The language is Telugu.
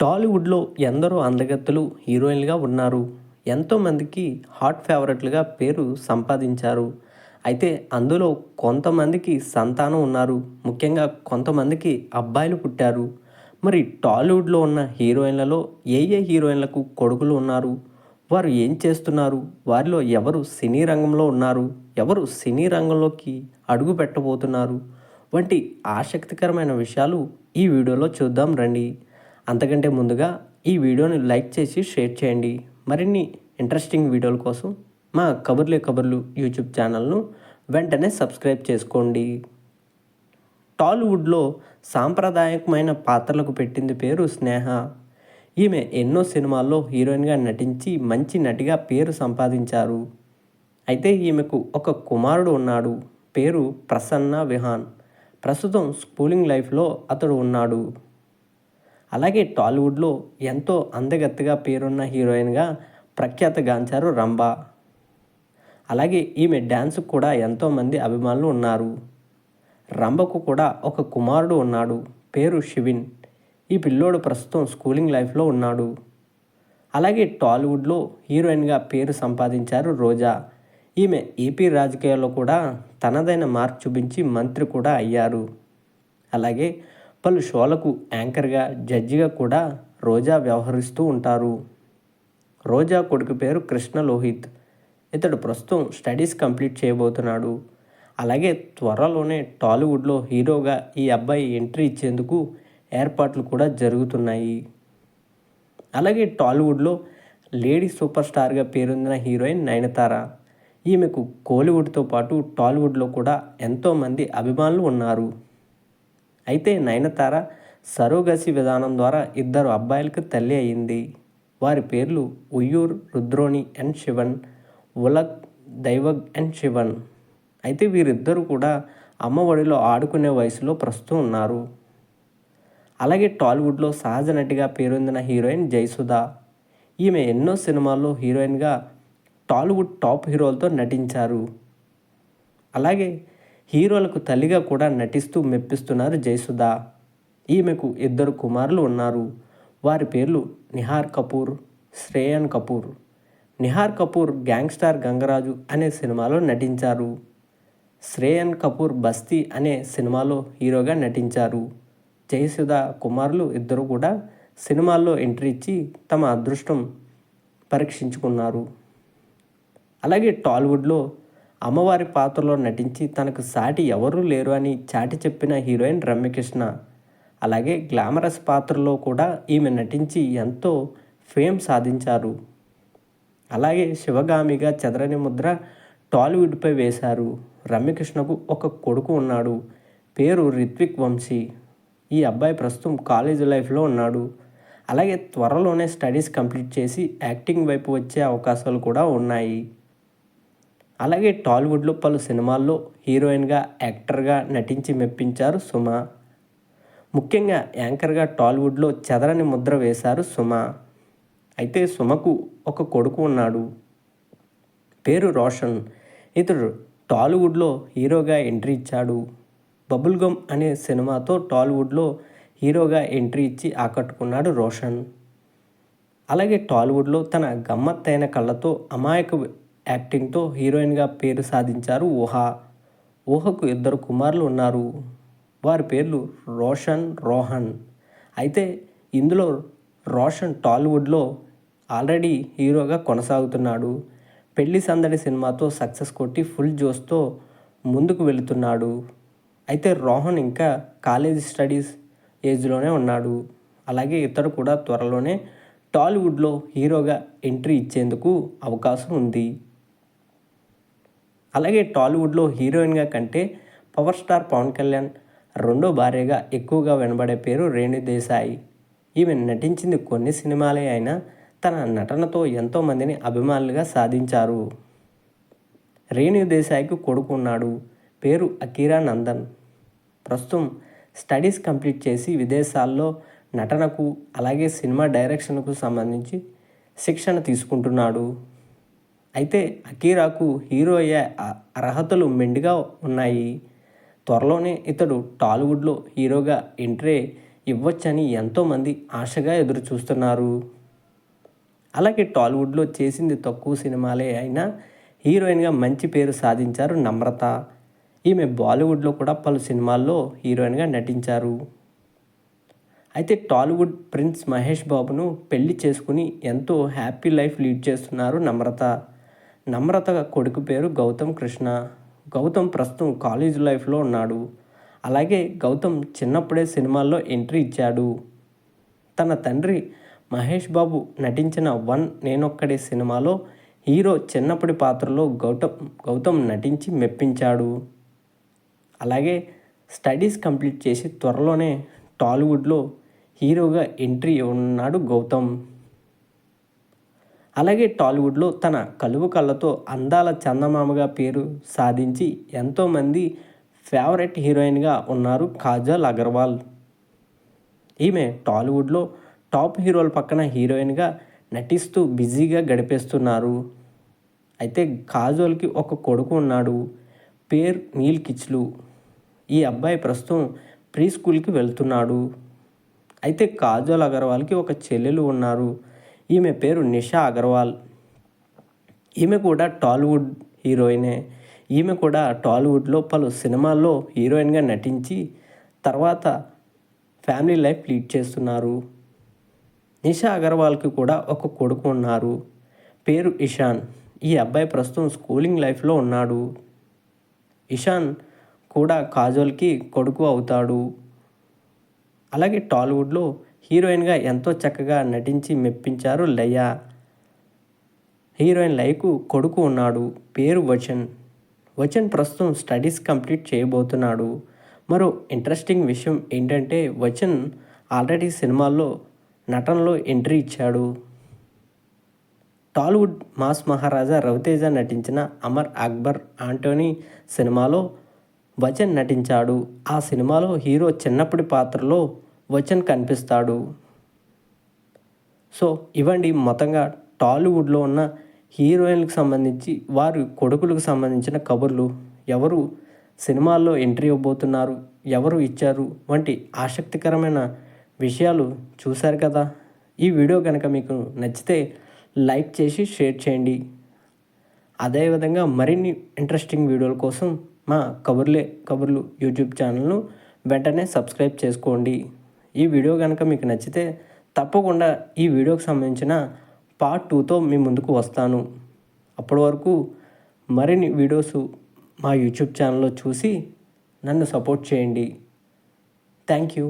టాలీవుడ్లో ఎందరో అందగత్తెలు హీరోయిన్లుగా ఉన్నారు. ఎంతోమందికి హాట్ ఫేవరెట్లుగా పేరు సంపాదించారు. అయితే అందులో కొంతమందికి సంతానం ఉన్నారు. ముఖ్యంగా కొంతమందికి అబ్బాయిలు పుట్టారు. మరి టాలీవుడ్లో ఉన్న హీరోయిన్లలో ఏ ఏ హీరోయిన్లకు కొడుకులు ఉన్నారు? వారు ఏం చేస్తున్నారు? వారిలో ఎవరు సినీ రంగంలో ఉన్నారు? ఎవరు సినీ రంగంలోకి అడుగు పెట్టబోతున్నారు? వంటి ఆసక్తికరమైన విషయాలు ఈ వీడియోలో చూద్దాం రండి. అంతకంటే ముందుగా ఈ వీడియోని లైక్ చేసి షేర్ చేయండి. మరిన్ని ఇంట్రెస్టింగ్ వీడియోల కోసం మా కబుర్లే కబుర్లు యూట్యూబ్ ఛానల్ను వెంటనే సబ్స్క్రైబ్ చేసుకోండి. టాలీవుడ్లో సాంప్రదాయకమైన పాత్రలకు పెట్టింది పేరు స్నేహ. ఈమె ఎన్నో సినిమాల్లో హీరోయిన్గా నటించి మంచి నటిగా పేరు సంపాదించారు. అయితే ఈమెకు ఒక కుమారుడు ఉన్నాడు. పేరు ప్రసన్న విహాన్. ప్రస్తుతం స్కూలింగ్ లైఫ్లో అతడు ఉన్నాడు. అలాగే టాలీవుడ్లో ఎంతో అందగత్తెగా పేరున్న హీరోయిన్గా ప్రఖ్యాతగాంచారు రంభ. అలాగే ఈమె డ్యాన్స్కు కూడా ఎంతోమంది అభిమానులు ఉన్నారు. రంభకు కూడా ఒక కుమారుడు ఉన్నాడు పేరు శివిన్. ఈ పిల్లోడు ప్రస్తుతం స్కూలింగ్ లైఫ్లో ఉన్నాడు. అలాగే టాలీవుడ్లో హీరోయిన్గా పేరు సంపాదించారు రోజా. ఈమె ఏపీ రాజకీయాల్లో కూడా తనదైన మార్పు చూపించి మంత్రి కూడా అయ్యారు. అలాగే పలు షోలకు యాంకర్గా జడ్జిగా కూడా రోజా వ్యవహరిస్తూ ఉంటారు. రోజా కొడుకు పేరు కృష్ణ లోహిత్. ఇతడు ప్రస్తుతం స్టడీస్ కంప్లీట్ చేయబోతున్నాడు. అలాగే త్వరలోనే టాలీవుడ్లో హీరోగా ఈ అబ్బాయి ఎంట్రీ ఇచ్చేందుకు ఏర్పాట్లు కూడా జరుగుతున్నాయి. అలాగే టాలీవుడ్లో లేడీ సూపర్ స్టార్గా పేరొందిన హీరోయిన్ నయనతార. ఈమెకు కోలీవుడ్తో పాటు టాలీవుడ్లో కూడా ఎంతోమంది అభిమానులు ఉన్నారు. అయితే నయనతార సరోగసి విధానం ద్వారా ఇద్దరు అబ్బాయిలకు తల్లి అయింది. వారి పేర్లు ఉయ్యూర్ రుద్రోణి అండ్ శివన్ ఉలక్ దైవగ్ అండ్ శివన్. అయితే వీరిద్దరూ కూడా అమ్మ ఒడిలో ఆడుకునే వయసులో ప్రస్తుతం ఉన్నారు. అలాగే టాలీవుడ్లో సహజ నటిగా పేరొందిన హీరోయిన్ జయసుధ. ఈమె ఎన్నో సినిమాల్లో హీరోయిన్గా టాలీవుడ్ టాప్ హీరోలతో నటించారు. అలాగే హీరోలకు తల్లిగా కూడా నటిస్తూ మెప్పిస్తున్నారు జయసుధ. ఈమెకు ఇద్దరు కుమారులు ఉన్నారు. వారి పేర్లు నిహార్ కపూర్ శ్రేయన్ కపూర్. నిహార్ కపూర్ గ్యాంగ్స్టార్ గంగరాజు అనే సినిమాలో నటించారు. శ్రేయన్ కపూర్ బస్తీ అనే సినిమాలో హీరోగా నటించారు. జయసుధ కుమారులు ఇద్దరు కూడా సినిమాల్లో ఎంట్రీ ఇచ్చి తమ అదృష్టం పరీక్షించుకున్నారు. అలాగే టాలీవుడ్లో అమ్మవారి పాత్రలో నటించి తనకు సాటి ఎవరూ లేరు అని చాటి చెప్పిన హీరోయిన్ రమ్యకృష్ణ. అలాగే గ్లామరస్ పాత్రలో కూడా ఈమె నటించి ఎంతో ఫేమ్ సాధించారు. అలాగే శివగామిగా చెదరని ముద్ర టాలీవుడ్పై వేశారు. రమ్యకృష్ణకు ఒక కొడుకు ఉన్నాడు. పేరు రిత్విక్ వంశీ. ఈ అబ్బాయి ప్రస్తుతం కాలేజ్ లైఫ్లో ఉన్నాడు. అలాగే త్వరలోనే స్టడీస్ కంప్లీట్ చేసి యాక్టింగ్ వైపు వచ్చే అవకాశాలు కూడా ఉన్నాయి. అలాగే టాలీవుడ్లో పలు సినిమాల్లో హీరోయిన్గా యాక్టర్గా నటించి మెప్పించారు సుమ. ముఖ్యంగా యాంకర్గా టాలీవుడ్లో చెదరని ముద్ర వేశారు సుమ. అయితే సుమకు ఒక కొడుకు ఉన్నాడు. పేరు రోషన్. ఇతడు టాలీవుడ్లో హీరోగా ఎంట్రీ ఇచ్చాడు. బబుల్ గమ్ అనే సినిమాతో టాలీవుడ్లో హీరోగా ఎంట్రీ ఇచ్చి ఆకట్టుకున్నాడు రోషన్. అలాగే టాలీవుడ్లో తన గమ్మత్తైన కళ్ళతో అమాయక యాక్టింగ్తో హీరోయిన్గా పేరు సాధించారు ఊహ. ఊహకు ఇద్దరు కుమారులు ఉన్నారు. వారి పేర్లు రోషన్ రోహన్. అయితే ఇందులో రోషన్ టాలీవుడ్లో ఆల్రెడీ హీరోగా కొనసాగుతున్నాడు. పెళ్ళి సందడి సినిమాతో సక్సెస్ కొట్టి ఫుల్ జోస్తో ముందుకు వెళుతున్నాడు. అయితే రోహన్ ఇంకా కాలేజీ స్టడీస్ ఏజ్లోనే ఉన్నాడు. అలాగే ఇతడు కూడా త్వరలోనే టాలీవుడ్లో హీరోగా ఎంట్రీ ఇచ్చేందుకు అవకాశం ఉంది. అలాగే టాలీవుడ్లో హీరోయిన్గా కంటే పవర్ స్టార్ పవన్ కళ్యాణ్ రెండో భార్యగా ఎక్కువగా వినబడే పేరు రేణు దేశాయి. ఈమె నటించింది కొన్ని సినిమాలే అయినా తన నటనతో ఎంతోమందిని అభిమానులుగా సాధించారు. రేణు దేశాయికి కొడుకు ఉన్నాడు. పేరు అకీరా నందన్. ప్రస్తుతం స్టడీస్ కంప్లీట్ చేసి విదేశాల్లో నటనకు అలాగే సినిమా డైరెక్షన్కు సంబంధించి శిక్షణ తీసుకుంటున్నాడు. అయితే అకీరాకు హీరో అయ్యే అర్హతలు మెండుగా ఉన్నాయి. త్వరలోనే ఇతడు టాలీవుడ్లో హీరోగా ఎంట్రీ ఇవ్వచ్చని ఎంతోమంది ఆశగా ఎదురు చూస్తున్నారు. అలాగే టాలీవుడ్లో చేసింది తక్కువ సినిమాలే అయినా హీరోయిన్గా మంచి పేరు సాధించారు నమ్రత. ఈమె బాలీవుడ్లో కూడా పలు సినిమాల్లో హీరోయిన్గా నటించారు. అయితే టాలీవుడ్ ప్రిన్స్ మహేష్ బాబును పెళ్ళి చేసుకుని ఎంతో హ్యాపీ లైఫ్ లీడ్ చేస్తున్నారు నమ్రత. నమ్రత కొడుకు పేరు గౌతమ్ కృష్ణ. గౌతమ్ ప్రస్తుతం కాలేజ్ లైఫ్లో ఉన్నాడు. అలాగే గౌతమ్ చిన్నప్పుడే సినిమాల్లో ఎంట్రీ ఇచ్చాడు. తన తండ్రి మహేష్ బాబు నటించిన వన్ నేనొక్కడే సినిమాలో హీరో చిన్నప్పటి పాత్రలో గౌతమ్ గౌతమ్ నటించి మెప్పించాడు. అలాగే స్టడీస్ కంప్లీట్ చేసి త్వరలోనే టాలీవుడ్లో హీరోగా ఎంట్రీ ఉన్నాడు గౌతమ్. అలాగే టాలీవుడ్లో తన కలువు కళ్ళతో అందాల చందమామగా పేరు సాధించి ఎంతోమంది ఫేవరెట్ హీరోయిన్గా ఉన్నారు కాజల్ అగర్వాల్. ఈమె టాలీవుడ్లో టాప్ హీరోల పక్కన హీరోయిన్గా నటిస్తూ బిజీగా గడిపేస్తున్నారు. అయితే కాజోల్కి ఒక కొడుకు ఉన్నాడు పేరు నీల్ కిచ్లు. ఈ అబ్బాయి ప్రస్తుతం ప్రీ స్కూల్కి వెళ్తున్నాడు. అయితే కాజోల్ అగర్వాల్కి ఒక చెల్లెలు ఉన్నారు. ఈమె పేరు నిషా అగర్వాల్. ఈమె కూడా టాలీవుడ్ హీరోయినే. ఈమె కూడా టాలీవుడ్లో పలు సినిమాల్లో హీరోయిన్గా నటించి తర్వాత ఫ్యామిలీ లైఫ్ లీడ్ చేస్తున్నారు. నిషా అగర్వాల్కి కూడా ఒక కొడుకు ఉన్నారు. పేరు ఇషాన్. ఈ అబ్బాయి ప్రస్తుతం స్కూలింగ్ లైఫ్లో ఉన్నాడు. ఇషాన్ కూడా కాజోల్కి కొడుకు అవుతాడు. అలాగే టాలీవుడ్లో హీరోయిన్గా ఎంతో చక్కగా నటించి మెప్పించారు లయ. హీరోయిన్ లయకు కొడుకు ఉన్నాడు పేరు వచన్. వచన్ ప్రస్తుతం స్టడీస్ కంప్లీట్ చేయబోతున్నాడు. మరో ఇంట్రెస్టింగ్ విషయం ఏంటంటే వచన్ ఆల్రెడీ సినిమాల్లో నటనలో ఎంట్రీ ఇచ్చాడు. టాలీవుడ్ మాస్ మహారాజా రవితేజ నటించిన అమర్ అక్బర్ ఆంటోనీ సినిమాలో వచన్ నటించాడు. ఆ సినిమాలో హీరో చిన్నప్పటి పాత్రలో వచన్ కనిపిస్తాడు. సో ఇవ్వండి మొత్తంగా టాలీవుడ్లో ఉన్న హీరోయిన్లకు సంబంధించి వారి కొడుకులకు సంబంధించిన కబుర్లు ఎవరు సినిమాల్లో ఎంట్రీ ఇవ్వబోతున్నారు ఎవరు ఇచ్చారు వంటి ఆసక్తికరమైన విషయాలు చూశారు కదా? ఈ వీడియో కనుక మీకు నచ్చితే లైక్ చేసి షేర్ చేయండి. అదేవిధంగా మరిన్ని ఇంట్రెస్టింగ్ వీడియోల కోసం మా కబుర్లే కబుర్లు యూట్యూబ్ ఛానల్ను వెంటనే సబ్స్క్రైబ్ చేసుకోండి. ఈ వీడియో కనుక మీకు నచ్చితే తప్పకుండా ఈ వీడియోకి సంబంధించిన పార్ట్ టూతో మీ ముందుకు వస్తాను. అప్పటి వరకు మరిన్ని వీడియోస్ మా యూట్యూబ్ ఛానల్లో చూసి నన్ను సపోర్ట్ చేయండి. Thank you